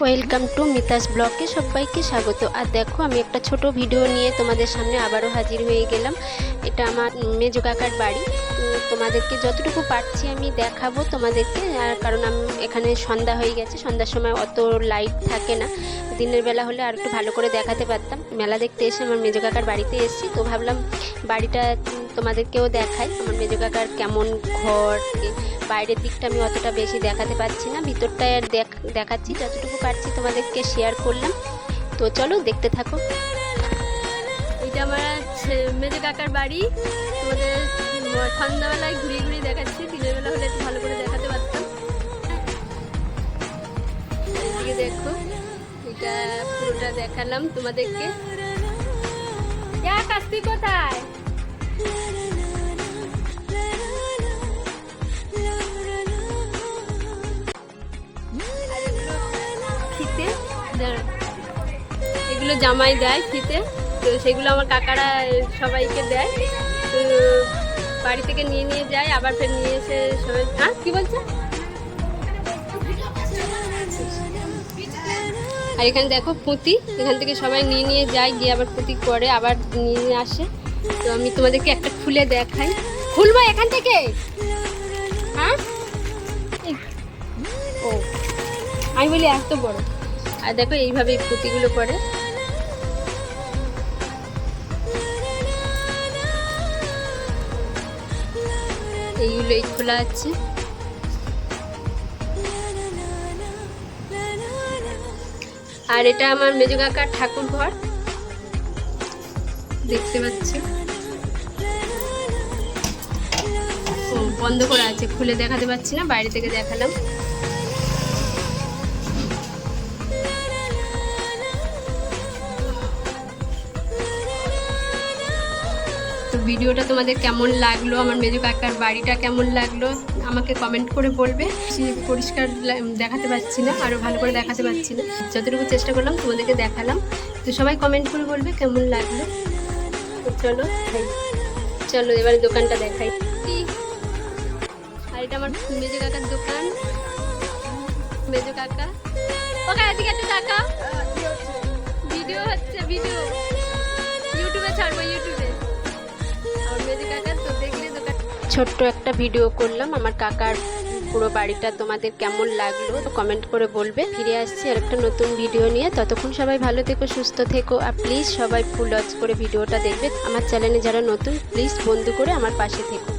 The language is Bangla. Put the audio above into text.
ওয়েলকাম টু মিতাস ব্লগে সবাইকে স্বাগত। আর দেখো, আমি একটা ছোট ভিডিও নিয়ে তোমাদের সামনে আবারও হাজির হয়ে গেলাম। এটা আমার মেজো কাকার বাড়ি। তোমাদেরকে যতটুকু পারছি আমি দেখাবো তোমাদেরকে। আর কারণ আমি, এখানে সন্ধ্যা হয়ে গেছে, সন্ধ্যার সময় অত লাইট থাকে না। দিনের বেলা হলে আর একটু ভালো করে দেখাতে পারতাম। মেলা দেখতে এসে আমার মেজো কাকার বাড়িতে এসেছি, তো ভাবলাম বাড়িটা তোমাদেরকেও দেখাই, আমার মেজো কাকার কেমন ঘর বাইরের দিকটা আমি অতটা বেশি দেখাতে পারছি না। ভিতরটায় আর দেখ- দেখাচ্ছি, যতটুকু পারছি তোমাদেরকে শেয়ার করলাম। তো চলো দেখতে থাকো। এটা আমার মেজো কাকার বাড়ি। তোমাদের দেখো, এটা পুরোটা দেখালাম তোমাদেরকে। কাস্তি কোথায়? এগুলো জামাই দেয় ফিতে তো সেগুলো আমার কাকারা সবাইকে দেয়। তো বাড়ি থেকে নিয়ে নিয়ে যায়, আবার ফের নিয়ে এসে সবাই হ্যাঁ কি বলছে? আর এখানে দেখো পুঁতি, এখান থেকে সবাই নিয়ে নিয়ে যায়, গিয়ে আবার পুঁতি করে আবার নিয়ে নিয়ে আসে। তো আমি তোমাদেরকে একটা খুলে দেখাই। খুলবো এখান থেকে? হ্যাঁ? ও। আমি বলি এত বড়। আর দেখো এইভাবে এই পুঁতিগুলো করে এইগুলো এই খোলা আছে। আর এটা আমার মেজু কাকার ঠাকুর ঘর দেখতে পাচ্ছি বন্ধ করা আছে, খুলে দেখাতে পাচ্ছি না, বাইরে থেকে দেখালাম। ভিডিওটা তোমাদের কেমন লাগল? আমার মেজো কাকার বাড়িটা কেমন লাগল? আমাকে কমেন্ট করে বলবে। পরিষ্কার দেখাতে পারছি না আরও ভালো করে দেখাতে পারছি না। যতটুকু চেষ্টা করলাম, তোমাদেরকে দেখালাম। তো সবাই কমেন্ট করে বলবে কেমন লাগল। চলো। চলো, এবারে দোকানটা দেখাই। আর এটা আমার মেজো কাকার দোকান। মেজো কাকা। ওকে, এদিকে একটু টাকা ভিডিও হচ্ছে, ভিডিও। ছোট্ট একটা ভিডিও করলাম। আমার কাকার পুরো বাড়িটা তোমাদের কেমন লাগল কমেন্ট করে বলবে। ফিরে আসছি আর একটা নতুন ভিডিও নিয়ে। ততক্ষণ সবাই ভালো থেকো, সুস্থ থেকো। আর প্লিজ সবাই ফুল ওয়াচ করে ভিডিওটা দেখবে। আমার চ্যানেলে যারা নতুন প্লিজ বন্ধু করে আমার পাশে থেকো।